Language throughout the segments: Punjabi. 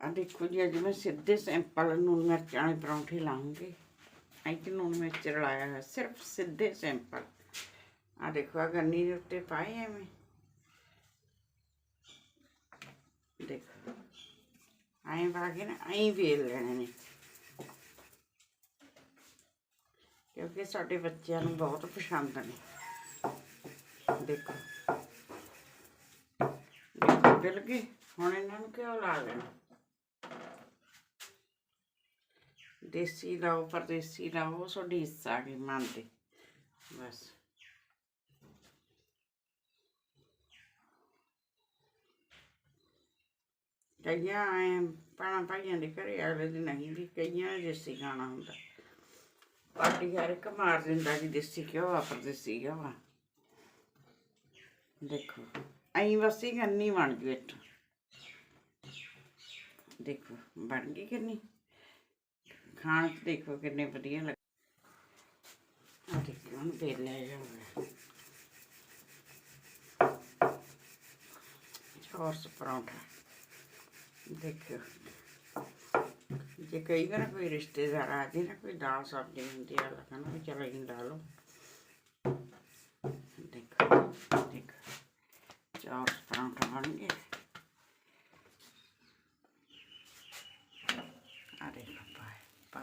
ਆ ਦੇਖੋ ਜੀ ਅੱਜ ਮੈਂ ਸਿੱਧੇ ਸਿੰਪਲ ਨੂਨ ਮਿਰਚਾਂ ਵਾਲੇ ਪਰੌਂਠੇ ਲਾਉਂਗੀ ਐਂ ਨੂਨ ਮਿਰਚ ਰਲਾਇਆ ਹੈ ਸਿਰਫ ਸਿੱਧੇ ਸਿੰਪਲ ਆ ਦੇਖੋ ਆ ਗੰਨੀ ਦੇ ਉੱਤੇ ਪਾਏ ਐਵੇਂ ਦੇਖੋ ਐਂ ਪਾ ਕੇ ਨਾ ਐਂ ਵੇਲ ਲੈਣੇ ਨੇ ਕਿਉਂਕਿ ਸਾਡੇ ਬੱਚਿਆਂ ਨੂੰ ਬਹੁਤ ਪਸੰਦ ਨੇ ਦੇਖੋ ਦੇਖੋ ਬਿਲ ਗਏ ਹੁਣ ਇਹਨਾਂ ਨੂੰ ਕਿਉਂ ਲਾ ਲੈਣਾ ਦੇਸੀ ਲਾਓ ਪਰਦੇਸੀ ਲਾਓ ਤੁਹਾਡੀ ਹਿੱਸਾ ਕੀ ਮੰਨਦੇ ਬਸ। ਕਈਆਂ ਐਂ ਪਾਣਾ ਭਾਈਆਂ ਦੇ ਘਰੇ ਅਗਲੇ ਦਿਨ ਨਹੀਂ ਵੀ ਕਈਆਂ ਦੇਸੀ ਖਾਣਾ ਹੁੰਦਾ। ਪਾਰਟੀ ਹਰ ਇੱਕ ਮਾਰ ਦਿੰਦਾ ਕਿ ਦੇਸੀ ਕਿਉਂ ਆ ਪਰਦੇਸੀ ਕਿਉਂ ਆ। ਦੇਖੋ, ਐਂ ਵਸੀ ਗੰਨੀ ਬਣ ਜੂ ਇੱਥੋਂ। ਦੇਖੋ, ਬਣ ਗਈ ਕਿੰਨੀ ਖਾਣ ਚ ਦੇਖੋ ਕਿੰਨੇ ਵਧੀਆ ਲੱਗ ਆ ਦੇਖੋ ਹੁਣ ਵੇਲਿਆ ਜਾਊਗਾ ਚੌਰਸ ਪਰੌਂਠਾ। ਦੇਖੋ ਜੇ ਕਈ ਵਾਰ ਕੋਈ ਰਿਸ਼ਤੇਦਾਰ ਆ ਜੇ ਨਾ, ਕੋਈ ਦਾਲ ਸਬਜ਼ੀ ਹੁੰਦੀ ਆ ਤਾਂ ਵੀ ਚਲੋ ਇਹ ਲਾ ਲਓ। ਦੇਖੋ ਦੇਖੋ। ਚੌਰਸ ਪਰੌਂਠਾ ਬਣ ਗਿਆ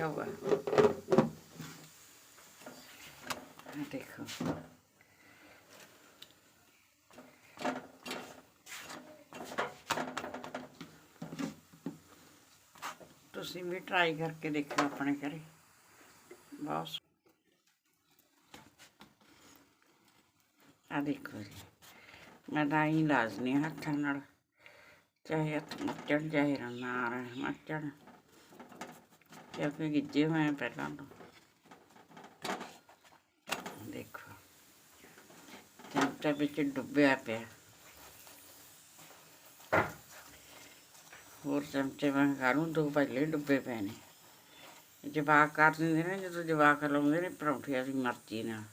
ਦੇਖੋ क्या हुआ आ देखो ਤੁਸੀਂ ਵੀ ਟਰਾਈ ਕਰਕੇ ਦੇਖੋ ਆਪਣੇ ਘਰੇ ਬਹੁਤ ਸੋ- ਆ ਦੇਖੋ ਜੀ ਮੈਂ ਤਾਂ ਹੀ ਲਾਜ਼ਨੀ ਹੱਥਾਂ ਨਾਲ ਚਾਹੇ ਹੱਥ ਮੱਚਣ ਚਾਹੇ ਨਾ ਰਹੇ ਮੱਚਣ ਕਿਉਂਕਿ ਗਿੱਜੇ ਹੋਏ ਆ ਪਹਿਲਾਂ ਤੋਂ ਦੇਖੋ ਚਮਚਾ ਵਿੱਚ ਡੁੱਬਿਆ ਪਿਆ ਹੋਰ ਚਮਚੇ ਮੈਂ ਕਾਹਨੂੰ ਦੋ ਪਹਿਲੇ ਡੁੱਬੇ ਪਏ ਨੇ ਜਵਾਕ ਕਰ ਦਿੰਦੇ ਨੇ ਜਦੋਂ ਜਵਾਕ ਲਾਉਂਦੇ ਨੇ ਪਰੌਂਠਿਆਂ ਦੀ ਮਰਜ਼ੀ ਨਾਲ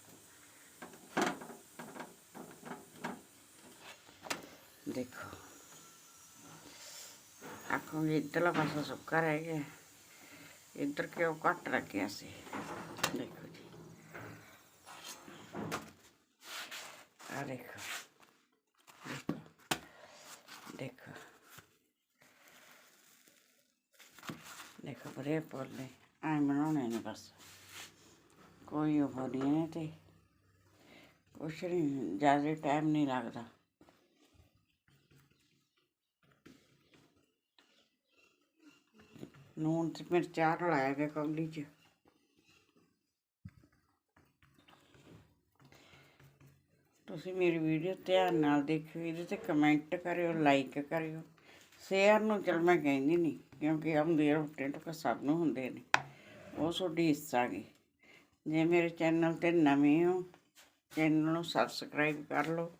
ਦੇਖੋ ਆਖੋ ਇੱਧਰਲਾ ਪਾਸਾ ਸੁੱਕਾ ਰਹਿ ਗਿਆ इधर के वो कट रखे ऐसे देखो जी अरे देखो देखो देखो देखो बड़े पोले आए बनाने नहीं बस कोई वो नहीं थे कुछ नहीं ज़्यादा टाइम नहीं लगता ਨੂਨ ਤੇ ਮਿਰਚਾਂ ਰਲਾਇਆ ਗਿਆ ਕੌਲੀ 'ਚ। ਤੁਸੀਂ ਮੇਰੀ ਵੀਡੀਓ ਧਿਆਨ ਨਾਲ ਦੇਖਿਓ, ਇਹਦੇ ਤੇ ਕਮੈਂਟ ਕਰਿਓ ਲਾਈਕ ਕਰਿਓ। ਸ਼ੇਅਰ ਨੂੰ ਚਲ ਮੈਂ ਕਹਿੰਦੀ ਨਹੀਂ ਕਿਉਂਕਿ ਆਉਂਦੇ ਰੋਟੇ ਟੁਕ ਸਭ ਨੂੰ ਹੁੰਦੇ ਨੇ। ਉਹ ਤੁਹਾਡੀ ਹਿੱਸਾ ਗਈ ਜੇ ਮੇਰੇ ਚੈਨਲ ਤੇ ਨਵੇਂ ਹੋ, ਚੈਨਲ ਨੂੰ ਸਬਸਕ੍ਰਾਈਬ ਕਰ ਲਓ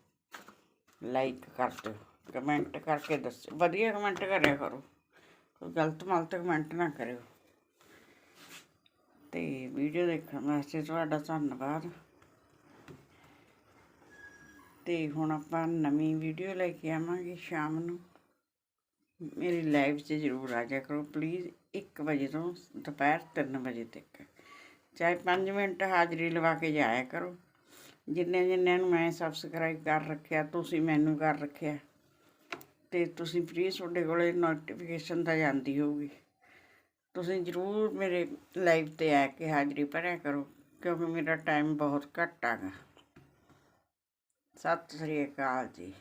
ਲਾਈਕ ਕਰ ਦਿਓ ਕਮੈਂਟ ਕਰਕੇ ਦੱਸੋ ਵਧੀਆ ਕਮੈਂਟ ਕਰਿਆ ਕਰੋ। ਕੋਈ ਗਲਤ ਮਲਤ ਕਮੈਂਟ ਨਾ ਕਰਿਓ। ਤੇ ਵੀਡੀਓ ਦੇਖਣ ਵਾਸਤੇ ਤੁਹਾਡਾ ਧੰਨਵਾਦ। ਤੇ ਹੁਣ ਆਪਾਂ ਨਵੀਂ ਵੀਡੀਓ ਲੈ ਕੇ ਆਵਾਂਗੇ ਸ਼ਾਮ ਨੂੰ। ਮੇਰੀ ਲਾਈਵ 'ਚ ਜ਼ਰੂਰ ਆ ਜਾਇਆ ਕਰੋ ਪਲੀਜ਼ 1 ਵਜੇ ਤੋਂ ਦੁਪਹਿਰ 3 ਵਜੇ ਤੱਕ। ਚਾਹੇ 5 ਮਿੰਟ ਹਾਜ਼ਰੀ ਲਵਾ ਕੇ ਜਾਇਆ ਕਰੋ। ਜਿੰਨੇ ਜਿੰਨਿਆਂ ਨੂੰ ਮੈਂ ਸਬਸਕ੍ਰਾਈਬ ਕਰ ਰੱਖਿਆ, ਤੁਸੀਂ ਮੈਨੂੰ ਕਰ ਰੱਖਿਆ। ਤੇ ਤੁਸੀਂ ਪਲੀਜ਼ ਤੁਹਾਡੇ ਕੋਲੇ ਨੋਟੀਫਿਕੇਸ਼ਨ ਤਾਂ ਜਾਂਦੀ ਹੋਊਗੀ। ਤੁਸੀਂ ਜ਼ਰੂਰ ਮੇਰੇ ਲਾਈਵ ਤੇ ਆ ਕੇ ਹਾਜ਼ਰੀ ਭਰਿਆ ਕਰੋ, ਕਿਉਂਕਿ ਮੇਰਾ ਟਾਈਮ ਬਹੁਤ ਘੱਟ ਆਗਾ ਸਤਿ ਸ੍ਰੀ ਅਕਾਲ ਜੀ।